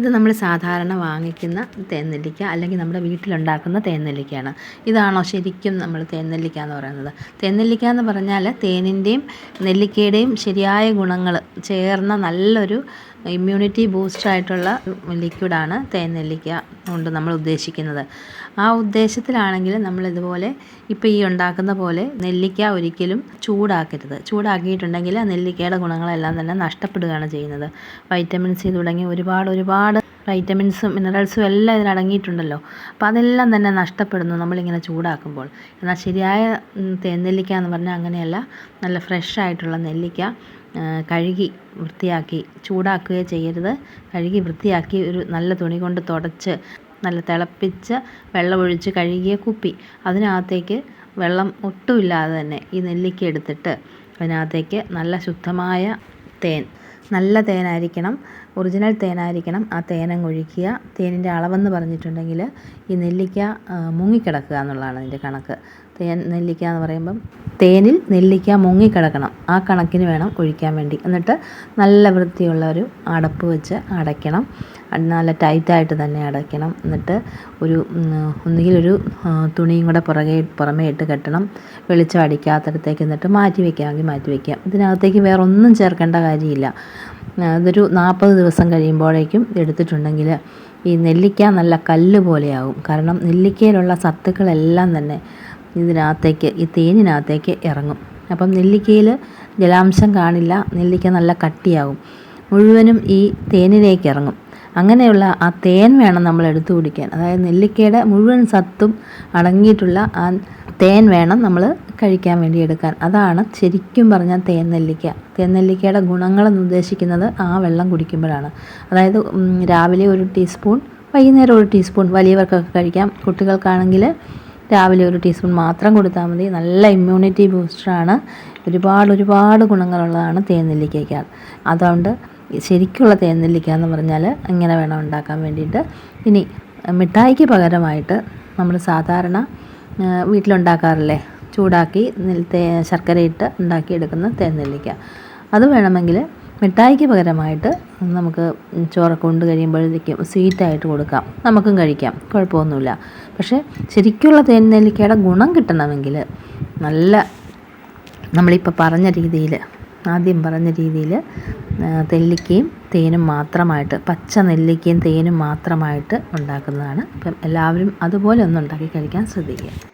ഇത് നമ്മൾ സാധാരണ വാങ്ങിക്കുന്ന തേൻനെല്ലിക്ക അല്ലെങ്കിൽ നമ്മുടെ വീട്ടിലുണ്ടാക്കുന്ന തേൻനെല്ലിക്കയാണ് ഇതാണോ ശരിക്കും നമ്മൾ തേൻനെല്ലിക്ക എന്ന് പറയുന്നത്? തേൻനെല്ലിക്ക എന്ന് പറഞ്ഞാൽ തേനിന്റെയും നെല്ലിക്കയുടെയും ശരിയായ ഗുണങ്ങൾ ചേർന്ന നല്ലൊരു ഇമ്മ്യൂണിറ്റി ബൂസ്റ്റായിട്ടുള്ള ലിക്വിഡാണ് തേൻ നെല്ലിക്ക കൊണ്ട് നമ്മൾ ഉദ്ദേശിക്കുന്നത്. ആ ഉദ്ദേശത്തിലാണെങ്കിൽ നമ്മൾ ഇതുപോലെ ഇപ്പോൾ ഈ ഉണ്ടാക്കുന്ന പോലെ നെല്ലിക്ക ഒരിക്കലും ചൂടാക്കരുത്. ചൂടാക്കിയിട്ടുണ്ടെങ്കിൽ ആ നെല്ലിക്കയുടെ ഗുണങ്ങളെല്ലാം തന്നെ നഷ്ടപ്പെടുകയാണ് ചെയ്യുന്നത്. വൈറ്റമിൻ സി തുടങ്ങി ഒരുപാട് ഒരുപാട് വൈറ്റമിൻസും മിനറൽസും എല്ലാം ഇതിലടങ്ങിയിട്ടുണ്ടല്ലോ അപ്പോൾ അതെല്ലാം തന്നെ നഷ്ടപ്പെടുന്നു നമ്മളിങ്ങനെ ചൂടാക്കുമ്പോൾ. എന്നാൽ ശരിയായ തേൻ നെല്ലിക്ക എന്ന് പറഞ്ഞാൽ അങ്ങനെയല്ല. നല്ല ഫ്രഷ് ആയിട്ടുള്ള നെല്ലിക്ക കഴുകി വൃത്തിയാക്കി ചൂടാക്കുകയോ ചെയ്യരുത്. കഴുകി വൃത്തിയാക്കി ഒരു നല്ല തുണി കൊണ്ട് തുടച്ച് നല്ല തിളപ്പിച്ച് വെള്ളമൊഴിച്ച് കഴുകിയ കുപ്പി. അതിനകത്തേക്ക് വെള്ളം ഒട്ടുമില്ലാതെ തന്നെ ഈ നെല്ലിക്ക എടുത്തിട്ട് അതിനകത്തേക്ക് നല്ല ശുദ്ധമായ തേൻ. നല്ല തേനായിരിക്കണം ഒറിജിനൽ തേനായിരിക്കണം ആ തേനങ്ങ് ഒഴിക്കുക തേനിന്റെ അളവെന്ന് പറഞ്ഞിട്ടുണ്ടെങ്കിൽ ഈ നെല്ലിക്ക മുങ്ങിക്കിടക്കുക എന്നുള്ളതാണ് അതിന്റെ കണക്ക്. തേൻ നെല്ലിക്ക എന്ന് പറയുമ്പം തേനിൽ നെല്ലിക്ക മുങ്ങിക്കിടക്കണം. ആ കണക്കിന് വേണം ഒഴിക്കാൻ വേണ്ടി. എന്നിട്ട് നല്ല വൃത്തിയുള്ള ഒരു അടപ്പ് വെച്ച് അടയ്ക്കണം. നല്ല ടൈറ്റായിട്ട് തന്നെ അടയ്ക്കണം. എന്നിട്ട് ഒരു ഒന്നുകിൽ ഒരു തുണിയും കൂടെ പുറകെ പുറമേ ഇട്ട് കെട്ടണം. വെളിച്ചം അടിക്കാത്തടത്തേക്ക് എന്നിട്ട് മാറ്റി വയ്ക്കാമെങ്കിൽ മാറ്റി വയ്ക്കാം ഇതിനകത്തേക്ക് വേറെ ഒന്നും ചേർക്കേണ്ട കാര്യമില്ല. അതൊരു നാൽപ്പത് ദിവസം കഴിയുമ്പോഴേക്കും എടുത്തിട്ടുണ്ടെങ്കിൽ ഈ നെല്ലിക്ക നല്ല കല്ല് പോലെയാവും. കാരണം നെല്ലിക്കയിലുള്ള സത്തുക്കളെല്ലാം തന്നെ ഇതിനകത്തേക്ക് ഈ തേനിനകത്തേക്ക് ഇറങ്ങും. അപ്പം നെല്ലിക്കയിൽ ജലാംശം കാണില്ല. നെല്ലിക്ക നല്ല കട്ടിയാവും. മുഴുവനും ഈ തേനിലേക്ക് ഇറങ്ങും. അങ്ങനെയുള്ള ആ തേൻ വേണം നമ്മൾ എടുത്തു കുടിക്കാൻ. അതായത് നെല്ലിക്കയുടെ മുഴുവൻ സത്തും അടങ്ങിയിട്ടുള്ള ആ തേൻ വേണം നമ്മൾ കഴിക്കാൻ വേണ്ടി എടുക്കാൻ. അതാണ് ശരിക്കും പറഞ്ഞാൽ തേൻ നെല്ലിക്ക. തേൻ നെല്ലിക്കയുടെ ഗുണങ്ങളെന്ന് ഉദ്ദേശിക്കുന്നത് ആ വെള്ളം കുടിക്കുമ്പോഴാണ്. അതായത് രാവിലെ ഒരു ടീസ്പൂൺ വൈകുന്നേരം ഒരു ടീസ്പൂൺ വലിയവർക്കൊക്കെ കഴിക്കാം. കുട്ടികൾക്കാണെങ്കിൽ രാവിലെ ഒരു ടീസ്പൂൺ മാത്രം കൊടുത്താൽ മതി. നല്ല ഇമ്മ്യൂണിറ്റി ബൂസ്റ്ററാണ് ഒരുപാട് ഒരുപാട് ഗുണങ്ങളുള്ളതാണ് തേൻ നെല്ലിക്കയ്ക്ക്. അതുകൊണ്ട് ശരിക്കുള്ള തേൻ നെല്ലിക്ക എന്ന് പറഞ്ഞാൽ ഇങ്ങനെ വേണം ഉണ്ടാക്കാൻ വേണ്ടിയിട്ട്. ഇനി മിഠായിക്ക് പകരമായിട്ട് നമ്മൾ സാധാരണ വീട്ടിലുണ്ടാക്കാറില്ലേ? ചൂടാക്കി തേ ശർക്കരയിട്ട് ഉണ്ടാക്കിയെടുക്കുന്ന തേൻ നെല്ലിക്ക അത് വേണമെങ്കിൽ മിഠായിക്ക് പകരമായിട്ട് നമുക്ക് ചോറൊക്കെ കൊണ്ട് കഴിയുമ്പോഴത്തേക്കും സ്വീറ്റായിട്ട് കൊടുക്കാം. നമുക്കും കഴിക്കാം കുഴപ്പമൊന്നുമില്ല. പക്ഷേ ശരിക്കുള്ള തേൻ നെല്ലിക്കയുടെ ഗുണം കിട്ടണമെങ്കിൽ നല്ല നമ്മളിപ്പോൾ പറഞ്ഞ രീതിയിൽ ആദ്യം പറഞ്ഞ രീതിയിൽ നെല്ലിക്കയും തേനും മാത്രമായിട്ട് പച്ച നെല്ലിക്കയും തേനും മാത്രമായിട്ട് ഉണ്ടാക്കുന്നതാണ്. അപ്പം എല്ലാവരും അതുപോലെ ഒന്ന് ഉണ്ടാക്കി കഴിക്കാൻ ശ്രദ്ധിക്കുക.